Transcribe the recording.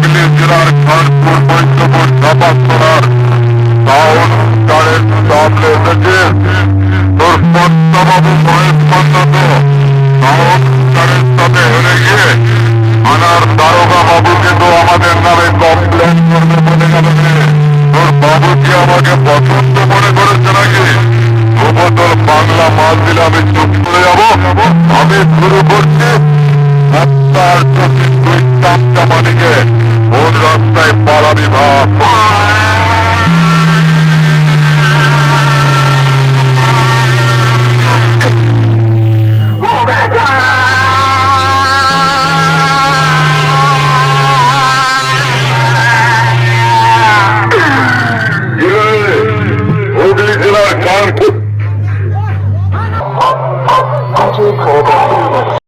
হুগলি জেলার খানপুর বৈদ্যপুর সভাস্তরার টাউন কারের সামনে এসেছে। তোর মহেশ আমাকে পছন্দ মনে করেছে নাকি? গোপতর বাংলা মাল দিলে আমি চুপ করে যাব। আমি শুরু করছি। 아주 거다.